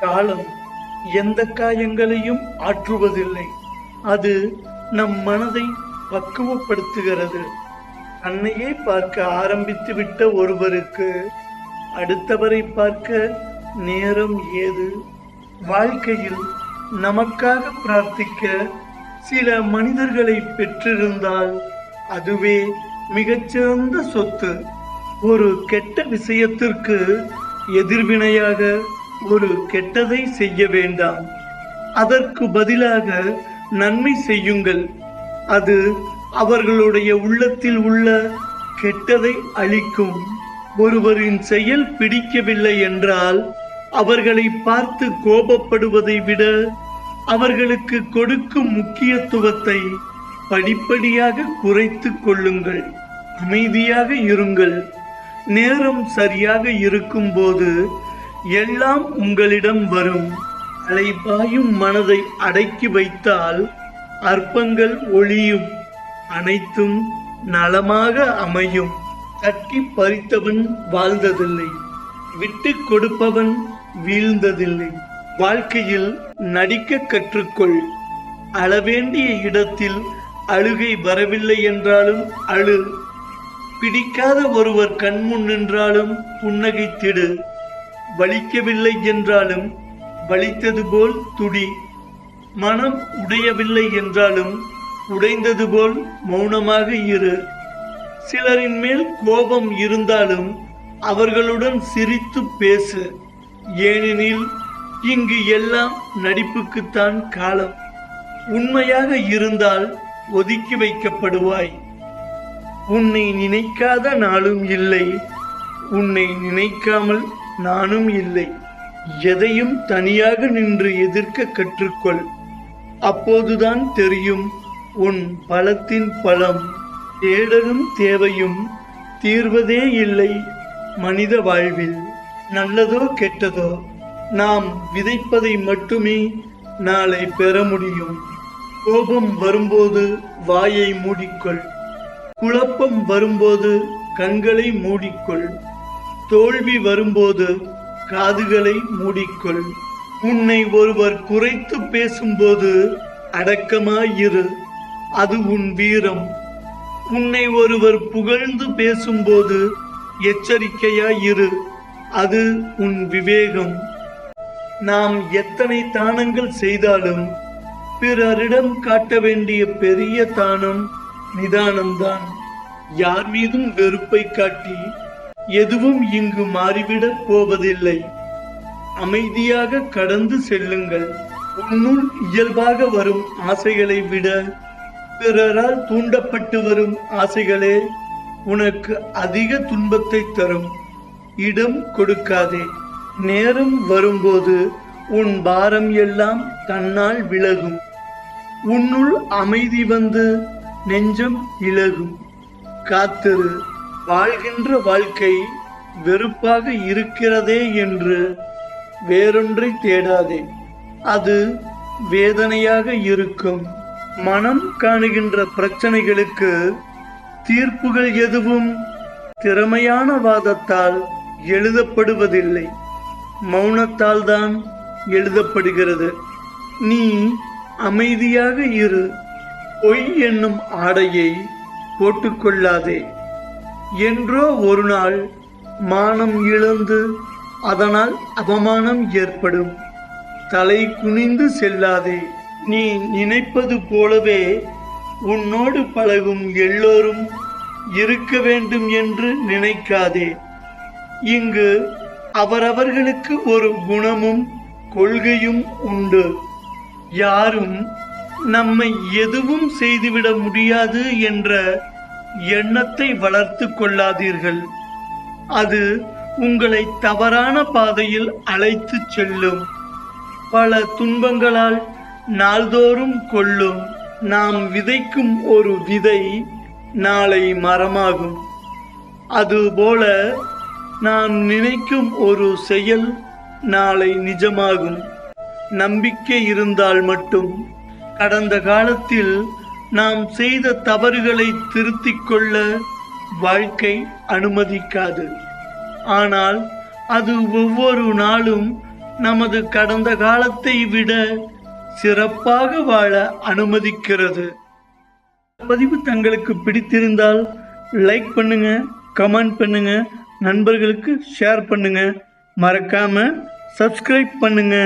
காலம் எந்த காயங்களையும் ஆற்றுவதில்லை. அது நம் மனதை பக்குவப்படுத்துகிறது. தன்னையே பார்க்க ஆரம்பித்து விட்ட ஒருவருக்கு அடுத்தவரை பார்க்க நேரம் ஏது? வாழ்க்கையில் நமக்காக பிரார்த்திக்க சில மனிதர்களை பெற்றிருந்தால் அதுவே மிகச்சிறந்த சொத்து. ஒரு கெட்ட விஷயத்திற்கு எதிர்வினையாக ஒரு கெட்டதை செய்ய வேண்டாம். அதற்கு பதிலாக நன்மை செய்யுங்கள். அது அவர்களுடைய உள்ளத்தில் உள்ள கெட்டதை அழிக்கும். ஒருவரின் செயல் பிடிக்கவில்லை என்றால் அவர்களை பார்த்து கோபப்படுவதை விட அவர்களுக்கு கொடுக்கும் முக்கியத்துவத்தை படிப்படியாக குறைத்து கொள்ளுங்கள். அமைதியாக இருங்கள். நேரம் சரியாக இருக்கும்போது எல்லாம் உங்களிடம் வரும். அலைபாயும் மனதை அடக்கி வைத்தால் அற்பங்கள் ஒளியும். அனைத்தும் நலமாக அமையும். தட்டி பறித்தவன் வாழ்ந்ததில்லை. விட்டு கொடுப்பவன் வீழ்ந்ததில்லை. வாழ்க்கையில் நடிக்க கற்றுக்கொள். அளவேண்டிய இடத்தில் அழுகை வரவில்லை என்றாலும் அழு. பிடிக்காத ஒருவர் கண்முன் நின்றாலும் புன்னகைத்திடு. வலிக்கவில்லை என்றாலும் வலித்தது போல் துடி. மனம் உடையவில்லை என்றாலும் உடைந்தது போல் மௌனமாக இரு. சிலரின் மேல் கோபம் இருந்தாலும் அவர்களுடன் சிரித்து பேசு. ஏனெனில் இங்கு எல்லாம் நடிப்புக்குத்தான் காலம். உண்மையாக இருந்தால் ஒதுக்கி வைக்கப்படுவாய். உன்னை நினைக்காத நாளும் இல்லை. உன்னை நினைக்காமல் நானும் இல்லை. எதையும் தனியாக நின்று எதிர்க்க கற்றுக்கொள். அப்போதுதான் தெரியும் உன் பலத்தின் பலம். தேடலும் தேவையும் தீர்வதே இல்லை மனித வாழ்வில். நல்லதோ கெட்டதோ நாம் விதைப்பதை மட்டுமே நாளை பெற முடியும். கோபம் வரும்போது வாயை மூடிக்கொள். குழப்பம் வரும்போது கண்களை மூடிக்கொள். தோல்வி வரும்போது காதுகளை மூடிக்கொள். உன்னை ஒருவர் குறைத்து பேசும்போது அடக்கமாயிரு. அது உன் வீரம். உன்னை ஒருவர் புகழ்ந்து பேசும்போது எச்சரிக்கையாயிரு. அது உன் விவேகம். நாம் எத்தனை தானங்கள் செய்தாலும் பிறரிடம் காட்ட வேண்டிய பெரிய தானம் நிதானம்தான். யார் மீதும் வெறுப்பை காட்டி எதுவும் இங்கு மாறிவிடப் போவதில்லை. அமைதியாக கடந்து செல்லுங்கள். உன்னுள் இயல்பாக வரும் ஆசைகளை விட பிறரால் தூண்டப்பட்டு வரும் ஆசைகளே உனக்கு அதிக துன்பத்தை தரும். இடம் கொடுக்காதே. நேரம் வரும்போது உன் பாரம் எல்லாம் தன்னால் விலகும். உன்னுள் அமைதி வந்து நெஞ்சம் இலகும். காத்திரு. வாழ்கின்ற வாழ்க்கை வெறுப்பாக இருக்கிறதே என்று வேறொன்றை தேடாதே. அது வேதனையாக இருக்கும். மனம் காணுகின்ற பிரச்சனைகளுக்கு தீர்ப்புகள் எதுவும் திறமையான வாதத்தால் எழுதப்படுவதில்லை. மௌனத்தால் தான் எழுதப்படுகிறது. நீ அமைதியாக இரு. பொய் என்னும் ஆடையை போட்டுக்கொள்ளாதே. என்றோ ஒரு நாள் மானம் இழந்து அதனால் அவமானம் ஏற்படும். தலை குனிந்து செல்லாதே நீ நினைப்பது போலவே உன்னோடு பழகும் எல்லோரும் இருக்க வேண்டும் என்று நினைக்காதே. இங்கு அவரவர்களுக்கு ஒரு குணமும் கொள்கையும் உண்டு. யாரும் நம்மை எதுவும் செய்துவிட முடியாது என்ற எண்ணத்தை வளர்த்து கொள்ளாதீர்கள். அது உங்களை தவறான பாதையில் அழைத்துச் செல்லும். பல துன்பங்களால் நாள்தோறும் கொள்ளும். நாம் விதைக்கும் ஒரு விதை நாளை மரமாகும். அதுபோல நாம் நினைக்கும் ஒரு செயல் நாளை நிஜமாகும். நம்பிக்கை இருந்தால் மட்டும். கடந்த காலத்தில் நாம் செய்த தவறுகளை திருத்திக் கொள்ள வாழ்க்கை அனுமதிக்காது. ஆனால் அது ஒவ்வொரு நாளும் நமது கடந்த காலத்தை விட சிறப்பாக வாழ அனுமதிக்கிறது. பதிவு தங்களுக்கு பிடித்திருந்தால் லைக் பண்ணுங்க கமெண்ட் பண்ணுங்க நண்பர்களுக்கு ஷேர் பண்ணுங்க. மறக்காம சப்ஸ்கிரைப் பண்ணுங்க.